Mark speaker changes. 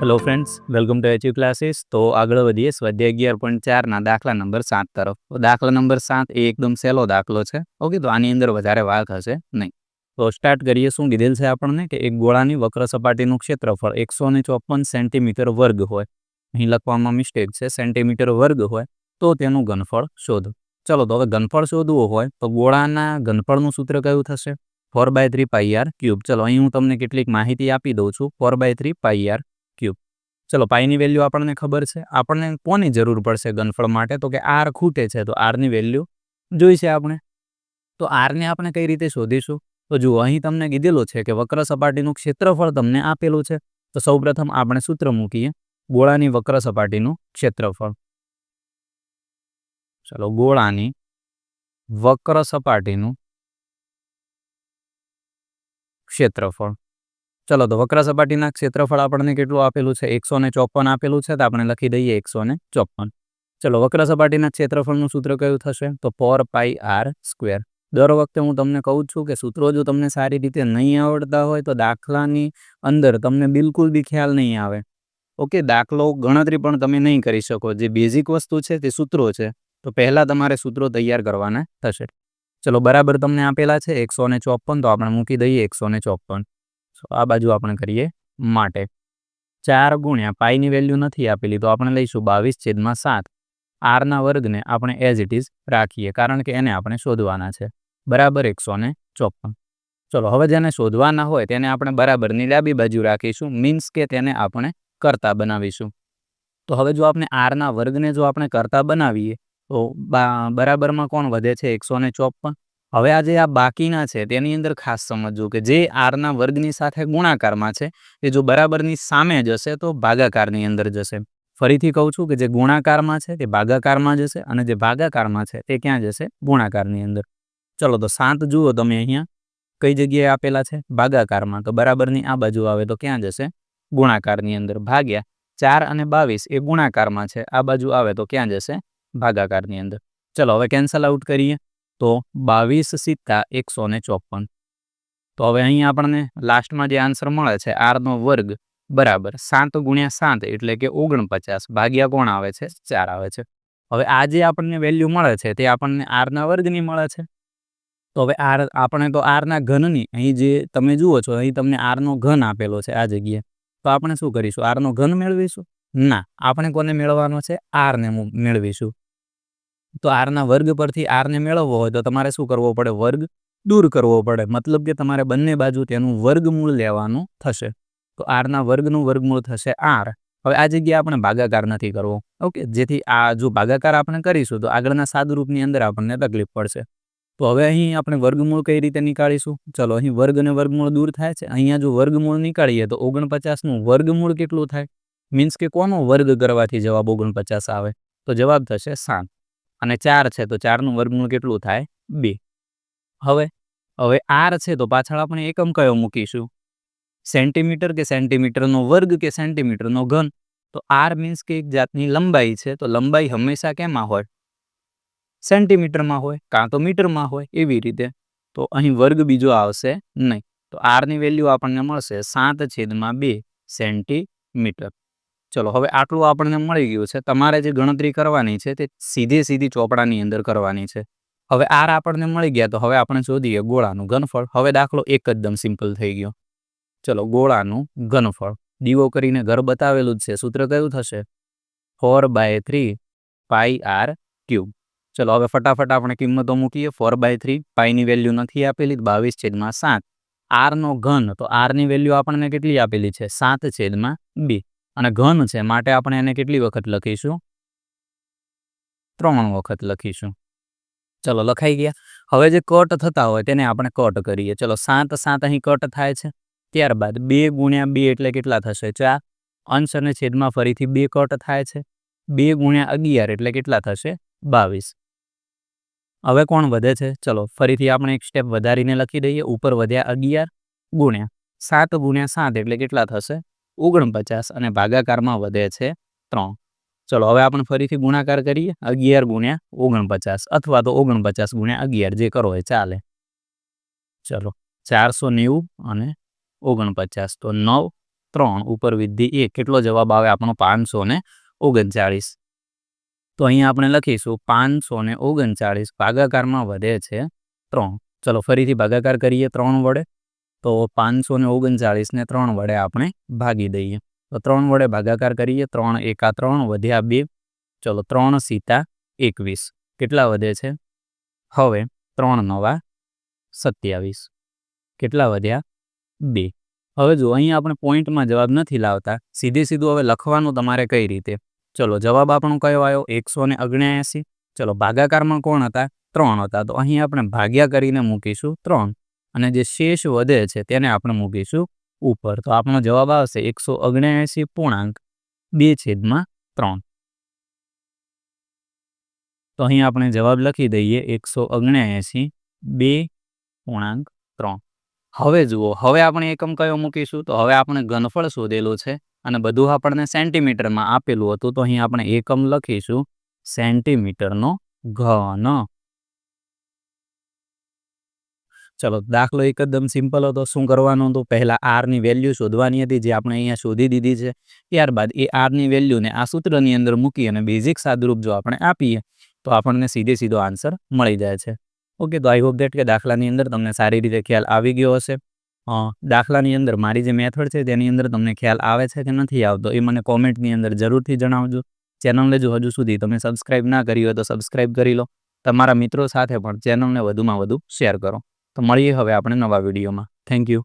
Speaker 1: Hello friends welcome to H U classes તો આગળ વધીએ. સ્વાધ્યાય અગિયાર પોઈન્ટ ચારના દાખલા નંબર સાત તરફ. તો દાખલા નંબર સાત એ એકદમ સહેલો દાખલો છે. ઓકે, તો આની અંદર વધારે વાઘ હશે નહીં. તો સ્ટાર્ટ કરીએ. શું કીધેલ છે આપણને? કે એક ગોળાની વક્ર સપાટીનું ક્ષેત્રફળ એકસો ને ચોપન સેન્ટીમીટર વર્ગ હોય. અહીં લખવામાં મિસ્ટેક છે. સેન્ટીમીટર વર્ગ હોય. તો તેનું ઘનફળ શોધો. ચલો, તો હવે ઘનફળ શોધવું હોય, તો ગોળાના ઘનફળનું સૂત્ર કયું થશે? Four by three pi r cube ચલો, અહીં હું તમને કેટલીક માહિતી આપી દઉં છું. Four by three pi r ચલો પાઈની વેલ્યુ આપણને ખબર છે. આપણને કોની જરૂર પડશે ઘનફળ માટે? તો કે આર ખૂટે છે. તો આરની વેલ્યુ જોઈશે આપણે. તો આરને આપણે કઈ રીતે શોધીશું? તો જુઓ, અહીં તમને કીધેલું છે કે વક્ર સપાટીનું ક્ષેત્રફળ તમને આપેલું છે. તો સૌપ્રથમ આપણે સૂત્ર મૂકીએ. ગોળાની વક્ર સપાટીનું ક્ષેત્રફળ. ચલો, ગોળાની વક્ર સપાટીનું ક્ષેત્રફળ. ચલો તો વક્ર સપાટીના ક્ષેત્રફળ આપણને કેટલું આપેલું છે? એકસો ને ચોપન આપેલું છે તો આપણે લખી દઈએ એકસો ને ચોપન. ચલો વક્ર સપાટીના ક્ષેત્રફળનું સૂત્ર કયું થશે? તો ફોર પાઈ આર સ્ક્વેર દર વખતે હું તમને કહું છું કે સૂત્રો જો તમને સારી રીતે નહીં આવડતા હોય તો દાખલાની અંદર તમને બિલકુલ બી ખ્યાલ નહીં આવે. ઓકે દાખલો ગણતરી પણ તમે નહીં કરી શકો. જે બેઝિક વસ્તુ છે તે સૂત્રો છે. તો પહેલાં તમારે સૂત્રો તૈયાર કરવાના થશે. ચલો બરાબર તમને આપેલા છે એકસો ચોપન તો આપણે મૂકી દઈએ એકસો ને ચોપન. સો આ બાજુ આપણે કરીએ માટે. ચાર ગુણ્યા પાઈની વેલ્યુ નથી આપેલી, તો આપણે લઈશું બાવીસ છેદમાં સાત. આરના વર્ગને આપણે એઝ ઇટ ઇઝ રાખીએ, કારણ કે એને આપણે શોધવાના છે. બરાબર એકસો ને ચોપન ચલો, હવે જેને શોધવાના હોય તેને આપણે બરાબરની ડાબી બાજુ રાખીશું મીન્સ કે તેને આપણે કરતા બનાવીશું. તો હવે જો આપણે આરના વર્ગને જો આપણે કરતા બનાવીએ, તો બરાબરમાં કોણ વધે છે? એકસો ને ચોપન હવે આ જે આ બાકીના છે, તેની અંદર ખાસ સમજવું કે જે આરના વર્ગની સાથે ગુણાકારમાં છે, એ જો બરાબરની સામે જશે તો ભાગાકારની અંદર જશે. ફરીથી કહું છું કે જે ગુણાકારમાં છે, તે ભાગાકારમાં જશે અને જે ભાગાકારમાં છે, તે ક્યાં જશે? ગુણાકારની અંદર. ચલો તો સાત જુઓ તમે અહીંયા. કઈ જગ્યાએ આપેલા છે? ભાગાકારમાં. તો બરાબરની આ બાજુ આવે તો ક્યાં જશે? ગુણાકારની અંદર. ભાગ્યા ચાર અને બાવીસ એ ગુણાકારમાં છે. આ બાજુ આવે તો ક્યાં જશે? ભાગાકારની અંદર. ચલો હવે કેન્સલ આઉટ કરીએ. તો બાવીસ સિત્તા એકસો ને ચોપન. તો હવે અહીં આપણને લાસ્ટમાં જે આન્સર મળે છે, આરનો વર્ગ બરાબર સાત ગુણ્યા સાત એટલે કે ઓગણપચાસ ભાગ્યા કોણ આવે છે? ચાર આવે છે. હવે આ જે આપણને વેલ્યુ મળે છે તે આપણને આરના વર્ગની મળે છે. તો હવે આર, આપણે તો આરના ઘનની, અહીં જે તમે જુઓ છો, અહીં તમને આરનો ઘન આપેલો છે આ જગ્યાએ. તો આપણે શું કરીશું? આરનો ઘન મેળવીશું? ના, આપણે કોને મેળવવાનો છે? આરને મેળવીશું. તો આરના વર્ગ પરથી આરને મેળવવો હોય તો તમારે શું કરવો પડે? વર્ગ દૂર કરવો પડે. મતલબ કે તમારે બંને બાજુ તેનું વર્ગમૂળ લેવાનું થશે. તો આરના વર્ગનું વર્ગમૂળ થશે આર. હવે આ જગ્યાએ આપણે ભાગાકાર નથી કરવો. ઓકે, જેથી આ જો ભાગાકાર આપણે કરીશું તો આગળના સાદુરૂપની અંદર આપણને તકલીફ પડશે. તો હવે અહીં આપણે વર્ગમૂળ કઈ રીતે નીકાળીશું? ચલો, અહીં વર્ગ અને વર્ગમૂળ દૂર થાય છે. અહીંયા જો વર્ગમૂળ નીકાળીએ તો ઓગણપચાસનું વર્ગમૂળ કેટલું થાય? મીન્સ કે કોનો વર્ગ કરવાથી જવાબ ઓગણપચાસ આવે? તો જવાબ થશે સાત. અને ચાર છે, તો ચારનું વર્ગમૂળ કેટલું થાય? બે. હવે હવે આર છે, તો પાછળ આપણે એકમ કયો મૂકીશું? સેન્ટીમીટર કે સેન્ટીમીટરનો વર્ગ કે સેન્ટીમીટરનો ઘન? તો આર મીન્સ કે એક જાતની લંબાઈ છે, તો લંબાઈ હંમેશા કેમાં હોય? સેન્ટીમીટરમાં હોય, કાં તો મીટરમાં હોય, એવી રીતે. તો અહીં વર્ગ બીજો આવશે નહીં. તો આરની વેલ્યુ આપણને મળશે સાત છેદમાં બે સેન્ટીમીટર. ચલો, હવે આટલું આપણને મળી ગયું છે. તમારે જે ગણતરી કરવાની છે તે સીધે સીધી ચોપડાની અંદર કરવાની છે. હવે આર આપણને મળી ગયા, તો હવે આપણે શોધીએ ગોળાનું ઘનફળ. હવે દાખલો એકદમ સિમ્પલ થઈ ગયો. ચલો, ગોળાનું ઘનફળ. દીવો કરીને ઘર બતાવેલું જ છે. સૂત્ર કયું થશે? Four by three pi r cube. ચલો, હવે ફટાફટ આપણે કિંમતો મૂકીએ. ફોર બાય થ્રી પાઈની વેલ્યુ નથી આપેલી બાવીસ છેદમાં સાત. આરનો ઘન, તો આરની વેલ્યુ આપણને કેટલી આપેલી છે? સાત છેદમાં બે. અને ઘન છે, માટે આપણે એને કેટલી વખત લખીશું? ત્રણ વખત લખીશું. ચલો, લખાઈ ગયા. હવે જે કટ થતા હોય તેને આપણે કટ કરીએ. ચલો, સાત સાત અહીં કટ થાય છે. ત્યારબાદ બે ગુણ્યા બે એટલે કેટલા થશે? ચાર. અંશ અને છેદમાં ફરીથી બે કટ થાય છે. બે ગુણ્યા અગિયાર એટલે કેટલા થશે? બાવીસ. હવે કોણ વધે છે? ચલો, ફરીથી આપણે એક સ્ટેપ વધારીને લખી દઈએ. ઉપર વધ્યા અગિયાર ગુણ્યા સાત ગુણ્યા સાત એટલે કેટલા થશે? ઓગણપચાસ અને ભાગાકારમાં વધે છે ત્રણ. ચલો, હવે આપણે ફરીથી ગુણાકાર કરીએ. અગિયાર ગુણ્યા ઓગણપચાસ અથવા તો ઓગણપચાસ ગુણ્યા અગિયાર જે કરો એ ચાલે. ચલો, ચારસો નેવું અને ઓગણપચાસ. તો નવ, ત્રણ, ઉપર વિધિ એક. કેટલો જવાબ આવે આપણો? પાંચસો ને ઓગણચાળીસ. તો અહીંયા આપણે લખીશું પાંચસો ને ઓગણચાળીસ. ભાગાકારમાં વધે છે ત્રણ. ચલો, ફરીથી ભાગાકાર કરીએ. ત્રણ વડે તો પાંચસો ને ઓગણચાળીસને ત્રણ વડે આપણે ભાગી દઈએ. તો ત્રણ વડે ભાગાકાર કરીએ, ત્રણ એકા ત્રણ વધ્યા બે. ચલો, ત્રણ સીતા એકવીસ. કેટલા વધે છે? હવે ત્રણ નવા સત્યાવીસ. કેટલા વધ્યા? બે. હવે જો અહીં આપણે પોઈન્ટમાં જવાબ નથી લાવતા, સીધે સીધું હવે લખવાનું તમારે કઈ રીતે? ચલો, જવાબ આપણો કયો આવ્યો? એકસો ને અગણ્યાએંસી ચલો, ભાગાકારમાં કોણ હતા? ત્રણ હતા. તો અહીં આપણે ભાગ્યા કરીને મૂકીશું ત્રણ. અને જે શેષ વધે છે તેને આપણે મૂકીશું ઉપર. તો આપણો જવાબ આવશે એકસો ઓગણ્યાએંસી પૂર્ણાંક બે છેદમાં ત્રણ. તો અહીં આપણે જવાબ લખી દઈએ એકસો ઓગણ્યાએંસી બે પૂર્ણાંક ત્રણ. હવે જુઓ, હવે આપણે એકમ કયો મૂકીશું? તો હવે આપણે ઘનફળ શોધેલું છે અને બધું આપણને સેન્ટીમીટરમાં આપેલું હતું. તો અહીં આપણે એકમ લખીશું સેન્ટીમીટરનો ઘન. ચલો, દાખલો એકદમ સિમ્પલ હતો. શું કરવાનું હતું? પહેલાં આરની વેલ્યુ શોધવાની હતી, જે આપણે અહીંયા શોધી દીધી છે. ત્યારબાદ એ આરની વેલ્યુને આ સૂત્રની અંદર મૂકી અને બેઝિક સાદરૂપ જો આપણે આપીએ, તો આપણને સીધે સીધો આન્સર મળી જાય છે. ઓકે તો આઈ હોપ દેટ કે દાખલાની અંદર તમને સારી રીતે ખ્યાલ આવી ગયો હશે. દાખલાની અંદર મારી જે મેથડ છે, તેની અંદર તમને ખ્યાલ આવે છે કે નથી આવતો, એ મને કોમેન્ટની અંદર જરૂરથી જણાવજો. ચેનલને જો હજુ સુધી તમે સબસ્ક્રાઇબ ના કરી હોય તો સબસ્ક્રાઇબ કરી લો. તમારા મિત્રો સાથે પણ ચેનલને વધુમાં વધુ શેર કરો. તો મળીએ હવે આપણે નવા વિડીયોમાં. Thank you